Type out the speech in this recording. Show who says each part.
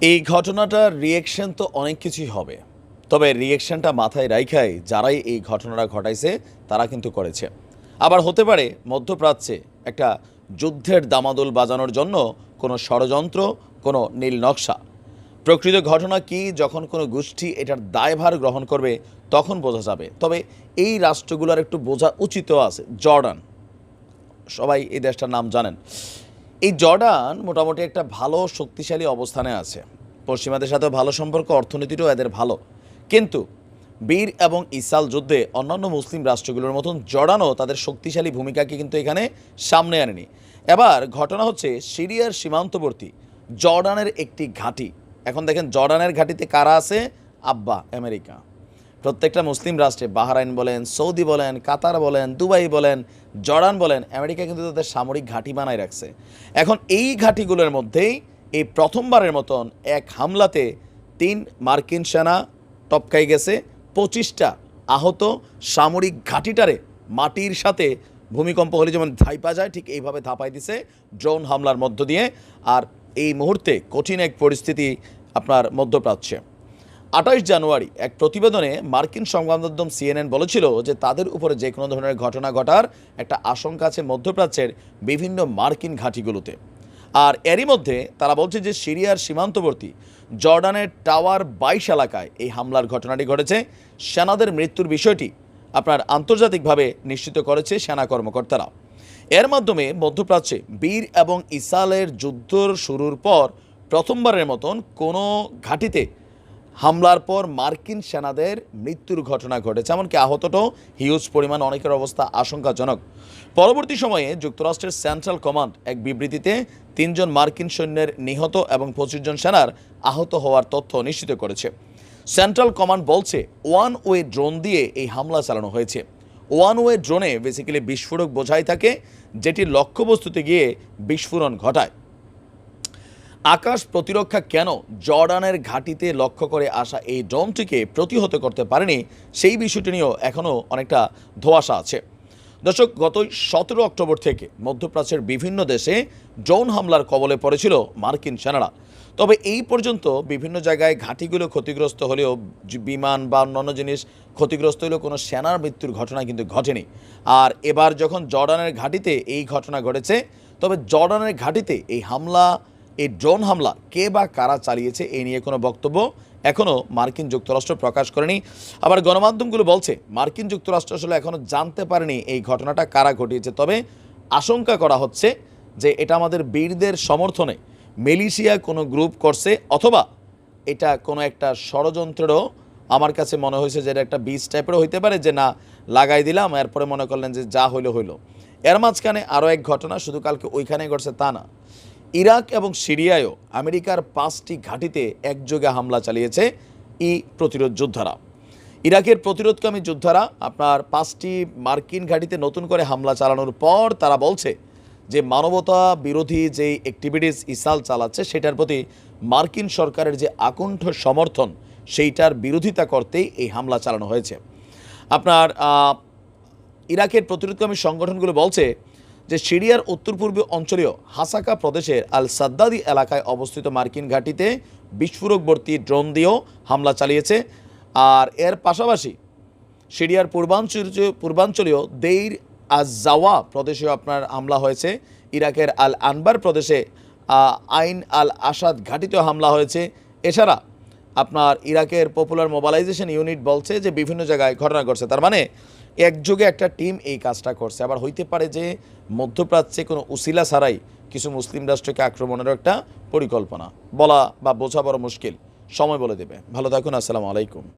Speaker 1: এই ঘটনাটার রিয়েকশন তো অনেক কিছুই হবে। তবে রিয়েকশনটা মাথায় রাইখাই যারাই এই ঘটনাটা ঘটাইছে, তারা কিন্তু করেছে। আবার হতে পারে মধ্যপ্রাচ্যে একটা যুদ্ধের দামাদুল বাজানোর জন্য কোনো ষড়যন্ত্র, কোনো নীল নকশা। প্রকৃত ঘটনা কি, যখন কোনো গোষ্ঠী এটার দায়ভার গ্রহণ করবে, তখন বোঝা যাবে। তবে এই রাষ্ট্রগুলোর একটু বোঝা উচিতও আছে। জর্ডান, সবাই এই দেশটার নাম জানেন। এই জর্ডান মোটামুটি একটা ভালো, শক্তিশালী অবস্থানে আছে। পশ্চিমাদের সাথে ভালো সম্পর্ক, অর্থনীতিটাও এদের ভালো। কিন্তু বীর এবং ইসাল যুদ্ধে অন্যান্য মুসলিম রাষ্ট্রগুলোর মতন জর্ডানও তাদের শক্তিশালী ভূমিকাকে কিন্তু এখানে সামনে আনেনি। এবার ঘটনা হচ্ছে, সিরিয়ার সীমান্তবর্তী জর্ডানের একটি ঘাঁটি। এখন দেখেন জর্ডানের ঘাঁটিতে কারা আছে? আব্বা, আমেরিকা। প্রত্যেকটা মুসলিম রাষ্ট্রে বাহরাইন বলেন, সৌদি বলেন, কাতার বলেন, দুবাই বলেন, জর্ডান বলেন, আমেরিকা কিন্তু তাদের সামরিক ঘাঁটি বানায় রাখছে। এখন এই ঘাঁটিগুলোর মধ্যেই এই প্রথমবারের মতন এক হামলাতে তিন মার্কিন সেনা টপকাই গেছে। পঁচিশটা আহত সামরিক ঘাঁটিটারে মাটির সাথে ভূমিকম্প হলে যেমন ধাইপা যায়, ঠিক এইভাবে ধাপাই দিছে ড্রোন হামলার মধ্য দিয়ে। আর এই মুহূর্তে কঠিন এক পরিস্থিতি আপনার মধ্যপ্রাচ্যে। আঠাশ জানুয়ারি এক প্রতিবেদনে মার্কিন সংবাদ মাধ্যম সিএনএন বলেছিল যে তাদের উপরে যে কোনো ধরনের ঘটনা ঘটার একটা আশঙ্কা আছে মধ্যপ্রাচ্যের বিভিন্ন মার্কিন ঘাঁটিগুলোতে। আর এরই মধ্যে তারা বলছে যে সিরিয়ার সীমান্তবর্তী জর্ডানের টাওয়ার বাইশ এলাকায় এই হামলার ঘটনাটি ঘটেছে। সেনাদের মৃত্যুর বিষয়টি আপনার আন্তর্জাতিকভাবে নিশ্চিত করেছে সেনা কর্মকর্তারা। এর মাধ্যমে মধ্যপ্রাচ্যে বীর এবং ইসালের যুদ্ধর শুরুর পর প্রথমবারের মতন কোনো ঘাঁটিতে হামলার পর মার্কিন সেনাদের মৃত্যুর ঘটনা ঘটেছে, এমনকি আহতটাও হিউজ পরিমাণ, অনেকের অবস্থা আশঙ্কাজনক। পরবর্তী সময়ে যুক্তরাষ্ট্রের সেন্ট্রাল কমান্ড এক বিবৃতিতে তিনজন মার্কিন সৈন্যের নিহত এবং পঁচিশ জন সেনার আহত হওয়ার তথ্য নিশ্চিত করেছে। সেন্ট্রাল কমান্ড বলছে, ওয়ান ওয়ে ড্রোন দিয়ে এই হামলা চালানো হয়েছে। ওয়ান ওয়ে ড্রোনে বেসিক্যালি বিস্ফোরক বোঝাই থাকে যেটি লক্ষ্যবস্তুতে গিয়ে বিস্ফোরণ ঘটায়। আকাশ প্রতিরক্ষা কেন জর্ডানের ঘাঁটিতে লক্ষ্য করে আসা এই ড্রোনটিকে প্রতিহত করতে পারেনি, সেই বিষয়টি নিয়েও এখনও অনেকটা ধোঁয়াশা আছে। দর্শক গত সতেরো অক্টোবর থেকে মধ্যপ্রাচ্যের বিভিন্ন দেশে ড্রোন হামলার কবলে পড়েছিল মার্কিন সেনারা। তবে এই পর্যন্ত বিভিন্ন জায়গায় ঘাঁটিগুলো ক্ষতিগ্রস্ত হলেও বিমান বা অন্যান্য জিনিস ক্ষতিগ্রস্ত হলেও কোনো সেনার মৃত্যুর ঘটনা কিন্তু ঘটেনি। আর এবার যখন জর্ডানের ঘাঁটিতে এই ঘটনা ঘটেছে, তবে জর্ডানের ঘাঁটিতে এই হামলা এই ড্রোন হামলা কে বা কারা চালিয়েছে এই নিয়ে কোনো বক্তব্য এখনও মার্কিন যুক্তরাষ্ট্র প্রকাশ করেনি। আবার গণমাধ্যমগুলো বলছে, মার্কিন যুক্তরাষ্ট্র আসলে এখনও জানতে পারেনি এই ঘটনাটা কারা ঘটিয়েছে। তবে আশঙ্কা করা হচ্ছে যে এটা আমাদের বীরদের সমর্থনে মেলিশিয়া কোনো গ্রুপ করছে অথবা এটা কোনো একটা ষড়যন্ত্রেরও আমার কাছে মনে হয়েছে যে এটা একটা বীজ টাইপেরও হইতে পারে যে না, লাগাই দিলাম, এরপরে মনে করলেন যে যা হইল হইল। এর মাঝখানে আরও এক ঘটনা, শুধু কালকে ওইখানে ঘটছে তা না। ইরাক এবং সিরিয়ায়ও আমেরিকার পাঁচটি ঘাঁটিতে একযোগে হামলা চালিয়েছে ই প্রতিরোধ যোদ্ধারা। ইরাকের প্রতিরোধকামী যোদ্ধারা আপনার পাঁচটি মার্কিন ঘাঁটিতে নতুন করে হামলা চালানোর পর তারা বলছে যে মানবতা বিরোধী যে অ্যাক্টিভিটিস ইসাল চালাচ্ছে সেটার প্রতি মার্কিন সরকারের যে আকণ্ঠ সমর্থন সেইটার বিরোধিতা করতেই এই হামলা চালানো হয়েছে। আপনার ইরাকের প্রতিরোধকামী সংগঠনগুলো বলছে যে সিরিয়ার উত্তর পূর্ব অঞ্চলীয় হাসাকা প্রদেশের আল সাদ্দাদি এলাকায় অবস্থিত মার্কিন ঘাঁটিতে বিস্ফোরকবর্তী ড্রোন দিয়েও হামলা চালিয়েছে। আর এর পাশাপাশি সিরিয়ার পূর্বাঞ্চল পূর্বাঞ্চলীয় দেইর আজাওয়া প্রদেশেও আপনার হামলা হয়েছে। ইরাকের আল আনবার প্রদেশে আইন আল আসাদ ঘাঁটিতেও হামলা হয়েছে। এছাড়া আপনার ইরাকের পপুলার মোবালাইজেশন ইউনিট বলছে যে বিভিন্ন জায়গায় ঘটনা ঘটছে। তার মানে একযোগে একটা টিম এই কাজটা করছে। আবার হইতে পারে যে মধ্যপ্রাচ্যে কোনো উসিলা ছাড়াই কিছু মুসলিম রাষ্ট্রকে আক্রমণের একটা পরিকল্পনা। বলা বা বোঝা বড় মুশকিল। সময় বলে দেবে। ভালো থাকুন, আসসালামু আলাইকুম।